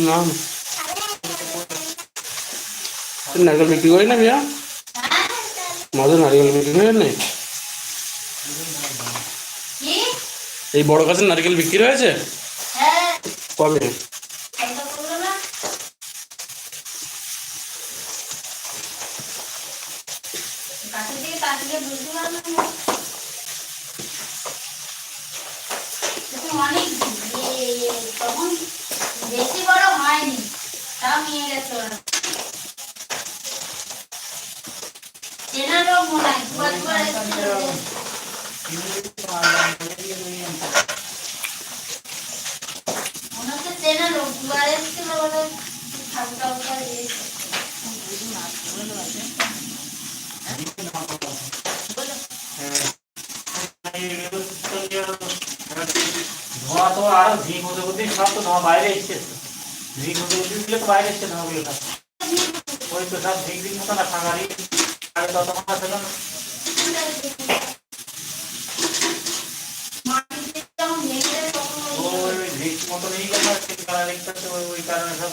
না নারকেল বিক্রি করি না বিয়া মাঝে নারকেল বিক্রি করি নেই কি এই বড় গাছের নারকেল বিক্রি হয়েছে? হ্যাঁ। কবে এটা করল না কাছে থেকে তাকিয়ে বুঝতে পারলাম না কিন্তু অনেক ইয়ে, ইয়ে, তখন বেশি বড় হয়নি তাও নিয়ে গেছে ওরা চেনা লোক মনে হয় দুবার দুবার এসেছিল যে। মনে হচ্ছে চেনা লোক দুবার এসেছিল বলে ঠাকুর ধোঁয়া তো আরও ঝিক হতে হতে সব তো ধোঁয়া বাইরে এসছে। ঝিক হতে হতে বাইরে এসছে ধোঁয়াগুলো সব ওই তো সব ঝিক ঝিক মতো না ফাঁকারি আগে ততক্ষণ না ছিল না মাটিতে যখন ভেঙে যায় তখন ওই- ওই ঝিক মতো নেই গেল সেই কালারিং করতে ওই ওই কারণে সব গাছ বাইরে এসছে সব বাইরে এসছে এমনি এমনি আগুন লেগে গেলে ধোঁয়া হয়। জঙ্গল বাইরে অনেক ভালো তো কেন সব ঘর ছাড়িয়ে গেল প্রথম থেকেই এই ধোঁয়া হয়।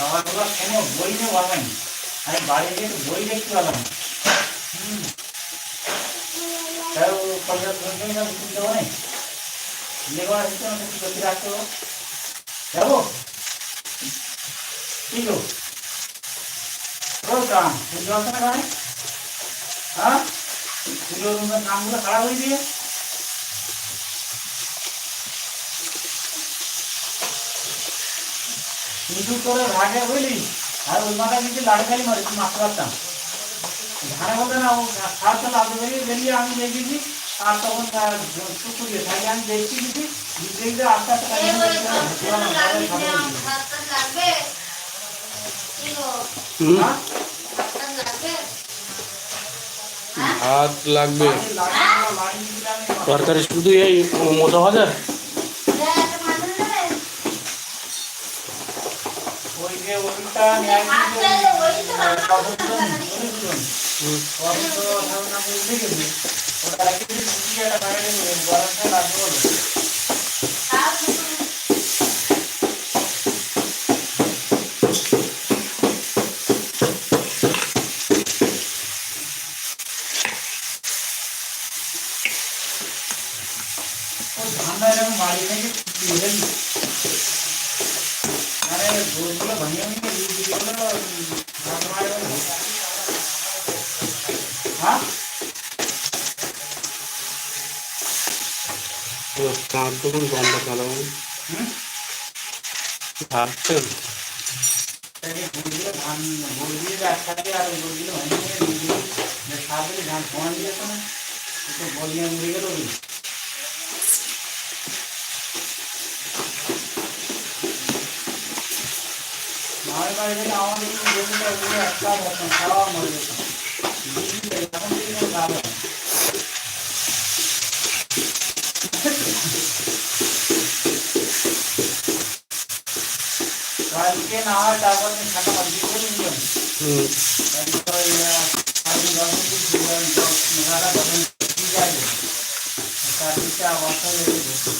ও খাবার দাবার কোনো বই নিয়ে পাবেন আমি বাড়ি গিয়ে বই দেখতে পেলাম না। হুম। তাও কলেজ বই না বুঝতে দেবো না লেবার হিসেবে আমাকে কি করতে রাখতে হবে। যাব? কি গো? প্রোগ্রাম। বুঝতে পারছ ভাই হ্যাঁ? নামগুলো খারাপ হয়ে দিয়ে কিন্তু তোর ভাগে বুঝলি আর ওই মাথা কিছু লাড়কালি মারি তুমি মারতে পারতাম। ধানে বলতে না ও খাওয়াতে লাভ বেরিয়ে বেরিয়ে আমি দেখেছি আর তখন তার শুকুরিয়ে তাই আমি দেখছি দেখতে দেখতে আস্তে আস্তে এই কাটিয়ে ওই দিয়েছে, সব ভেতরে আমার লাগবে ঘরে না, ঢুকে গেছে। ভাত টাত লাগবে? কি গো, হুম হ্যাঁ? ভাত টাত লাগবে? হ্যাঁ? ভাত লাগবে লাড়ি লাড়ি লাড়ি দিলে আমি তরকারি শুধু এই মোটা ভাজা হ্যাঁ, একটা মাছ নেবে? ওই যে ওইটা নিয়ে ভাত আসি গেল ওই মায়ের বাড়ি থেকে আমাদের একটা খাওয়া মরে যেত না। হয় তারপর খাতা কমপ্লিট করে দিলাম হুম তারপর দিলাম, তার অবস্থা লেগে গেছে।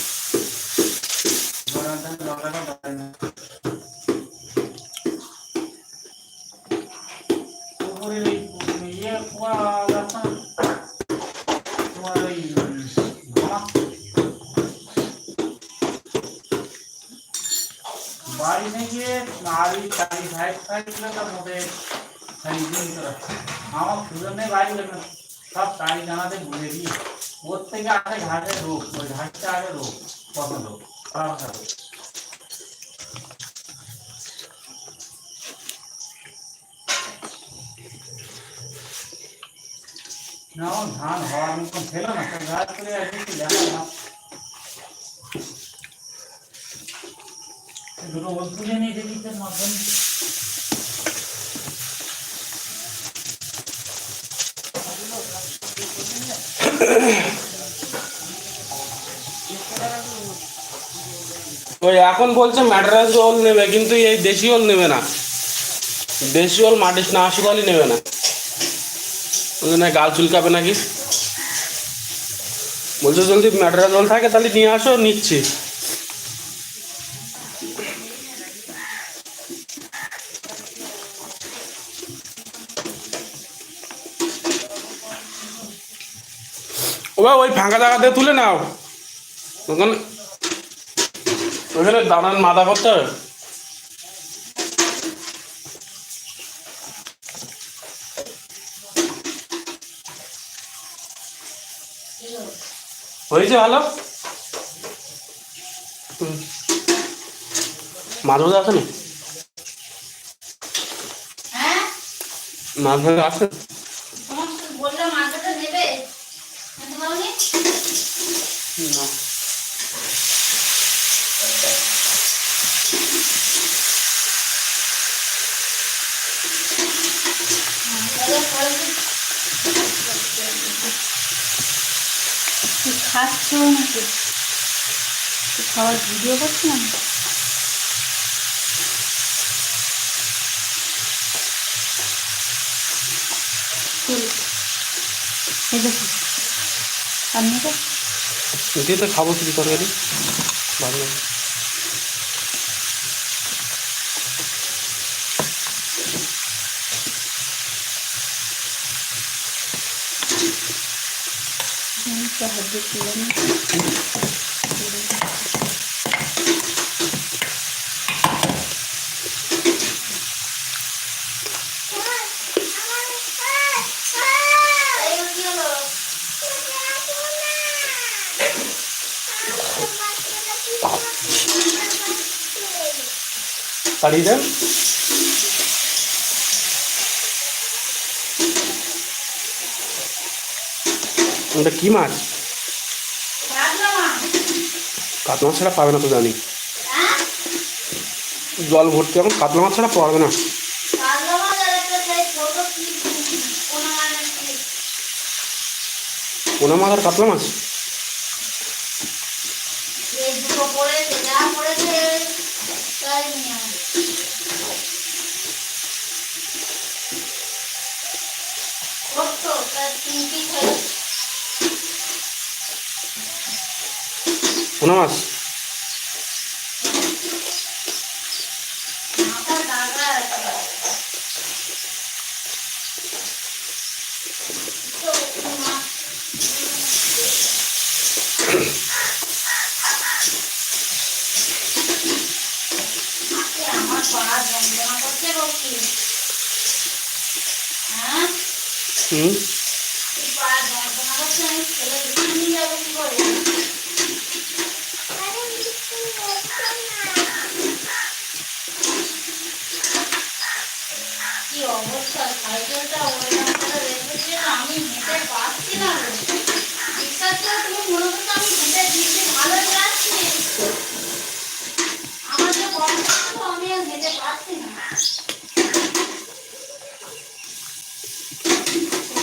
ওর থেকে আসে ঘাটের রোগ ওই ঘাটটা আগে রোগ প্রথম রোগ পালসা রোগ না ও ধান হওয়ার মতন ছিল না তো গাছ করে আসি দেখা না এই দুটো ওষুধ তুলে নিয়ে দেখি তোর মাধ্যমে ওই এখন বলছে ম্যাড্রাস ওল নেবে, কিন্তু এই দেশি ওল নেবে না। দেশি ওল মাটিস না আশি ওলই নেবে না। বলছে, না, গাল চুলকাবে নাকি? বলছে, যদি ম্যাড্রাস ওল থাকে, তাহলে নিয়ে আসো, নিচ্ছি। ওই ফাঁকা জায়গাতে তুলে নাও। ওখানে ওখানে দাঁড়ান মাথা করতে হবে। হয়েছে ভালো? হুম। মাছ ভাজা আছে না হ্যাঁ বললাম মাথাটা নেবে। কিন্তু বলনি না নাকি খাওয়ার ভিডিও করছি না আপনি তো তো খাব কিছু তরকারি? ভালো। সাহায্য ছিলেন তাড়িয়ে দেন। ওটা কি মাছ? কাতলা মাছ ছাড়া পাবে না তো জানি। জল ভর্তি এখন কাতলা মাছ ছাড়া পাবে না। পোনা মাছ আর কাতলা মাছ দুটো পড়েছে যা পড়েছে তাই নিয়ে আয়। কত তার তিন পিস হয়েছে পোনা মাছ মাথা দাগা আছে তো মা আজকে আমার পা যন্ত্রণা করছে রকি হ্যাঁ হুম এই পা যন্ত্রণা করছে আমি ছেলে নিয়ে যাব কি করে কি অবস্থা সাইকেলটা ওইরকম করে রেখেছে আমি হেঁটে পাচ্ছি না রে। বিশ্বাস করো তুমি মনে করছ আমি হেঁটে দিচ্ছি ভালো যাচ্ছি আমার যে কষ্ট হতো, আমি আর হেঁটে পাচ্ছি না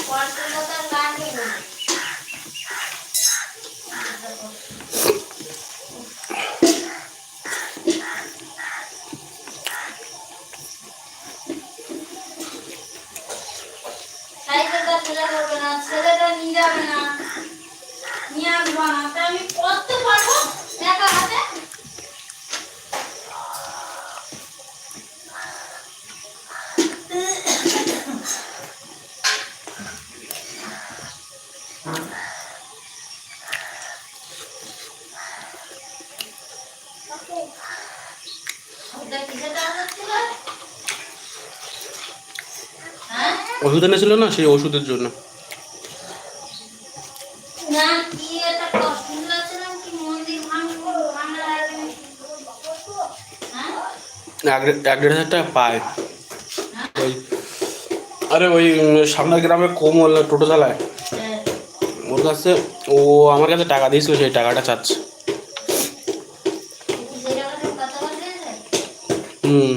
কষ্টটা লাগে না সাইকেলটা ফেলে করবে না ছেলেটা নিয়ে যাবে না নিয়ে আসব না তা আমি করতে পারব একা হাতে ওটা কিসে টাকা ছিল হ্যাঁ ওষুধ এনেছিল না সেই ওষুধের জন্য। হ্যাঁ? এক দেড় হাজার টাকা পায়। ওই আরে ওই সামনের গ্রামে কোমল টোটো চালায়। হ্যাঁ। ওর কাছে ও আমার কাছে টাকা দিয়েছিল সেই টাকাটা চাচ্ছে। হুম।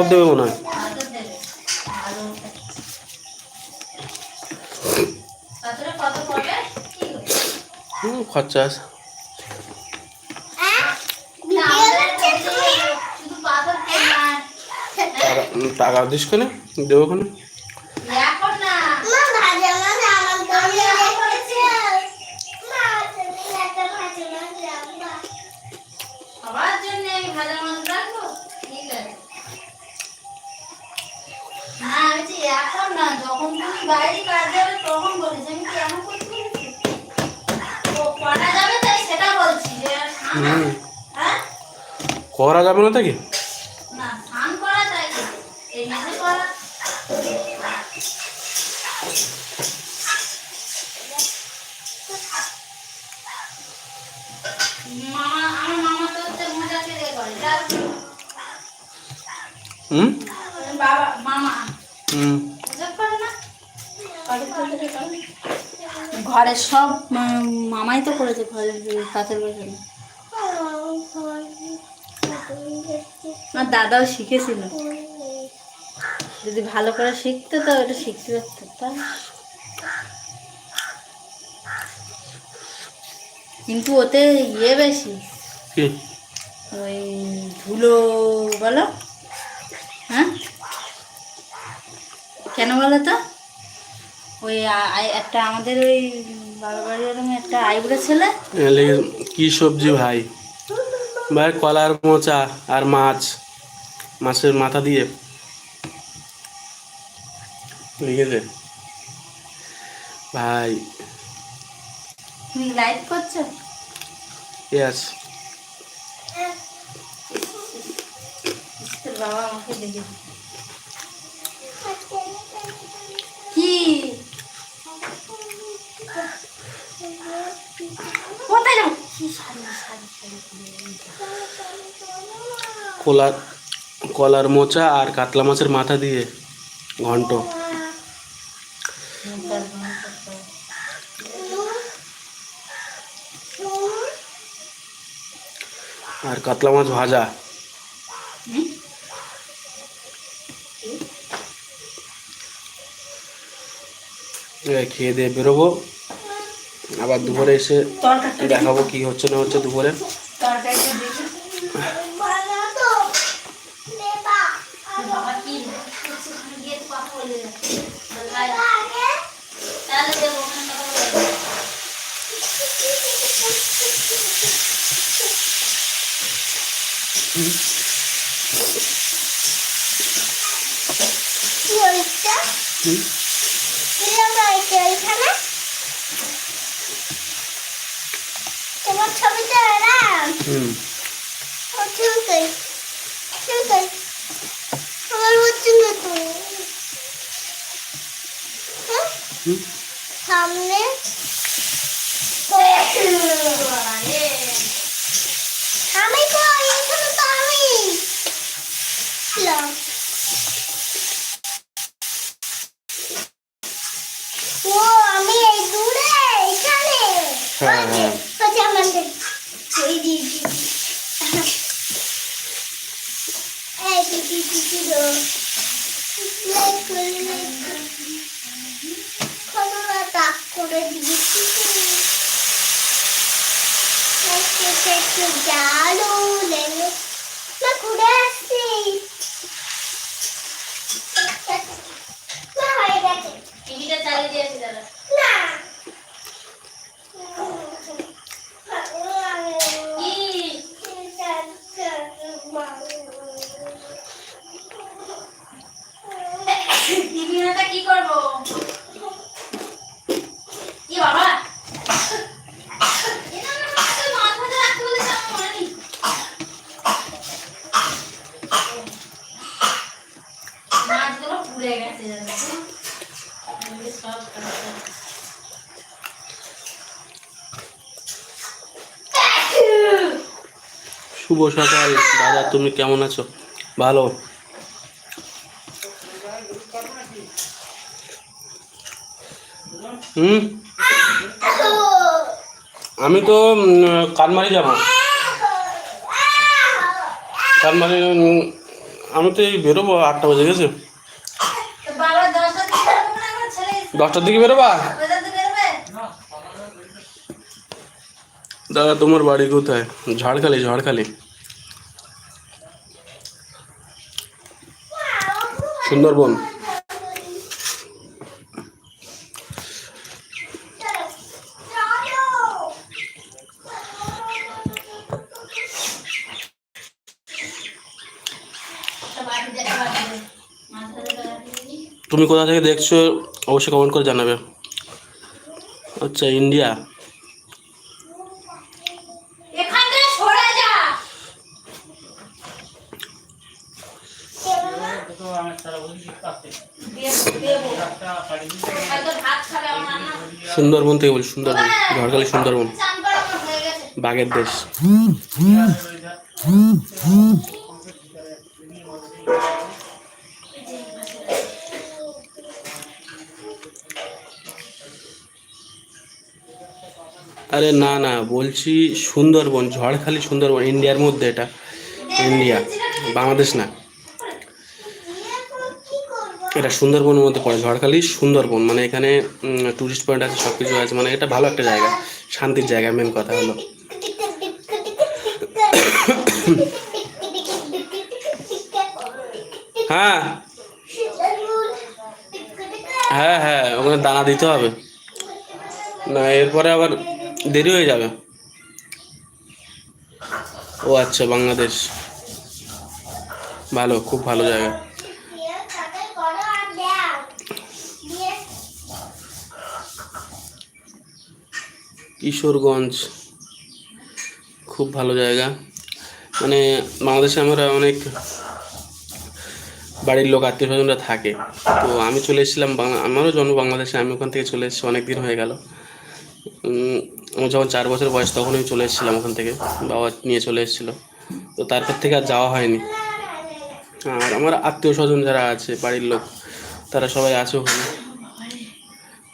পাথর দেবে মনে হয়। খরচা আছে। টাকা টাকা দিস কেন দেবো কেন। মোজা যাবে না যার হুম? বাবা মামা। হুম। মোজা করে না? ঘরের সব মামাই তো করেছে ঘরের কাছের বসে আর দাদাও শিখেছিল। যদি ভালো করে শিখতো তো ওটা শিখতে পারতো তাই কিন্তু ওতে ইয়ে বেশি। ওই ধুলো বলো। হ্যাঁ? কেন বলো তো? ওই একটা আমাদের ওই ওরকম একটা আইবুড়ো ছেলে। কি সবজি ভাই? ভাই কলার মোচা আর মাছ। মাছের মাথা দিয়ে লিখেছে ভাই। তুমি লাইট করছ? ইয়াস বাবা আমাকে দেখে। কি? কোথায় যাব? কলার মোচা আর কাতলা মাছের মাথা দিয়ে ঘন্ট। আর কাতলা মাছ ভাজা। খেয়ে দিয়ে বেরোবো। আবার দুপুরে এসে দেখাবো কি হচ্ছে না হচ্ছে দুপুরে তরকারিটা দেখি বাবা কি করছে গিয়ে কথা বলে যাচ্ছে তাহলে দেবো ওখানে কথা বলে যাব। হুম? তোমার ছবিটা এলাম হুম ও ঠিক আছে ঠিক আছে আমার হচ্ছে না তো হ্যাঁ? হুম সামনে আরে, আমি আছে আমাদের এই দিদি এই দিদি দিদি করে দিয়েছি। জালো লেলো না ঘুরে আসছি হয়ে গেছে টিভিটা চালিয়ে দিয়েছি দাদা। শুভ সকাল। দাদা, তুমি কেমন আছো? ভালো। হুম? আমি তো কানমারি যাব কানমারি আমি তো এই বেরোবো আটটা বাজে গেছে। দশটার দিকে বেরোবো? দাদা, তোমার বাড়ি কোথায়? ঝাড়খালি ঝাড়খালি। সুন্দরবন। তুমি কোথা থেকে দেখছ অবশ্যই কমেন্ট করে জানাবে আচ্ছা ইন্ডিয়া এখান থেকে সরে যা তো আমার সারা বলি কাছে দেবো দেবো একটা শাড়ি দিতে হয়তো ভাত খাবে আমার রান্না সুন্দরবন থেকে বলি, সুন্দরবন ঝড়খালি সুন্দরবন। বাঘের দেশ। আরে না না, বলছি সুন্দরবন, ঝড়খালি সুন্দরবন, ইন্ডিয়ার মধ্যে এটা। ইন্ডিয়া, বাংলাদেশ না। এটা সুন্দরবনের মধ্যে পড়ে, ঝড়খালি, সুন্দরবন। মানে এখানে টুরিস্ট পয়েন্ট আছে সব কিছু আছে। মানে এটা ভালো একটা জায়গা, শান্তির জায়গা মেন কথা হলো। হ্যাঁ। হ্যাঁ হ্যাঁ ওখানে দানা দিতে হবে। না, এরপরে আবার দেরি হয়ে যাবে। ও আচ্ছা বাংলাদেশ। ভালো, খুব ভালো জায়গা। কিশোরগঞ্জ। খুব ভালো জায়গা। মানে বাংলাদেশে আমরা অনেক বাড়ির লোক আত্মীয় স্বজনরা থাকে। তো আমি চলে এসেছিলাম বাংলা, আমারও জন্ম বাংলাদেশে, আমি ওখান থেকে চলে এসেছি অনেক দিন হয়ে গেল। আমার যখন চার বছর বয়স, তখন আমি চলে এসেছিলাম ওখান থেকে, বাবা নিয়ে চলে এসেছিল। তো তারপর থেকে আর যাওয়া হয়নি। আর আমার আত্মীয় স্বজন যারা আছে, বাড়ির লোক, তারা সবাই আছে ওখানে।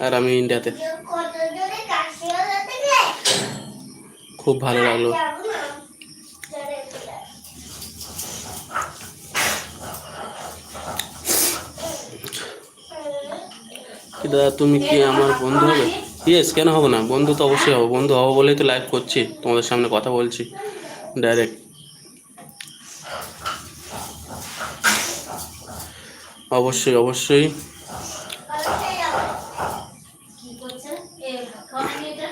আর আমি ইন্ডিয়াতে। খুব ভালো লাগল। কি দাদা, তুমি কি আমার বন্ধু হবে? ইয়েস কেন হব না? বন্ধু তো অবশ্যই হব। বন্ধু হব বলেই তো লাইভ করছি। তোমাদের সামনে কথা বলছি। ডাইরেক্ট অবশ্যই অবশ্যই কি করছে এ খাওয়া নাকি এটা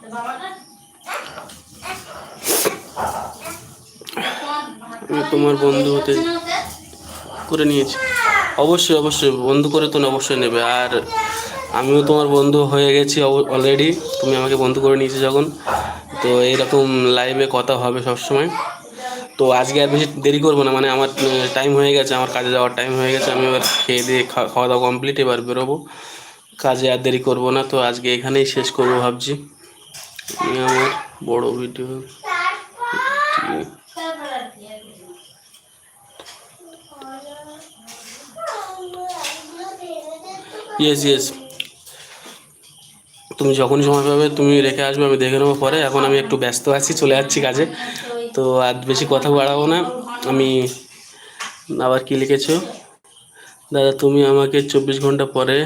তো বাবাটা আমি তোমার বন্ধু হতে? করে নিয়েছি। অবশ্যই অবশ্যই, বন্ধু করে তো অবশ্যই নেবে। আর আমিও তোমার বন্ধু হয়ে গেছি অলরেডি তুমি আমাকে বন্ধু করে নিয়েছো যখন। তো এইরকম লাইভে কথা হবে সব সময় তো আজকে আর বেশি দেরি করব না। মানে আমার টাইম হয়ে গেছে, আমার কাজে যাওয়ার টাইম হয়ে গেছে। আমি এবার খেয়ে দিয়ে খাওয়া দাওয়া কমপ্লিট এবার বেরোবো। কাজে আর দেরি করব না। তো আজকে এখানেই শেষ করব ভাবছি। আমি আমার বড় ভিডিও তারপর আর কি আর কি। ইয়েস ইয়েস তুমি যখন সময় পাবে, তুমি রেখে আসবে, আমি দেখে নেব পরে। এখন আমি একটু ব্যস্ত আছি, চলে যাচ্ছি কাজে। তো আর বেশি কথা বাড়াবো না। আমি আবার কি লিখেছো? দাদা, তুমি আমাকে চব্বিশ ঘণ্টা পরে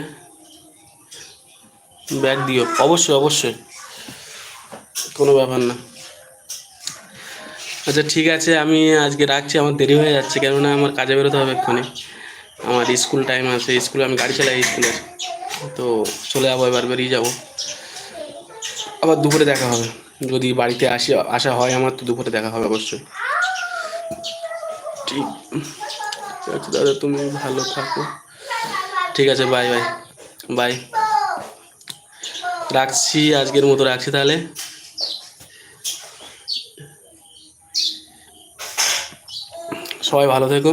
ব্যাগ দিও। অবশ্যই অবশ্যই। কোনো ব্যাপার না। আচ্ছা ঠিক আছে। আমি আজকে রাখছি, আমার দেরি হয়ে যাচ্ছে, কেননা আমার কাজে বেরোতে হবে এক্ষুনি। আমার স্কুল টাইম আছে, স্কুলে আমি গাড়ি চালাই স্কুলের তো চলে যাব, এবার বেরিয়ে যাব। আবার দুপুরে দেখা হবে। যদি বাড়িতে আসি, আসা হয় আমার, তো দুপুরে দেখা হবে অবশ্যই। ঠিক। আছে দাদা, তুমি ভালো থাকো। ঠিক আছে বাই বাই বাই রাখছি, আজকের মতো রাখছি তাহলে। সবাই ভালো থেকো।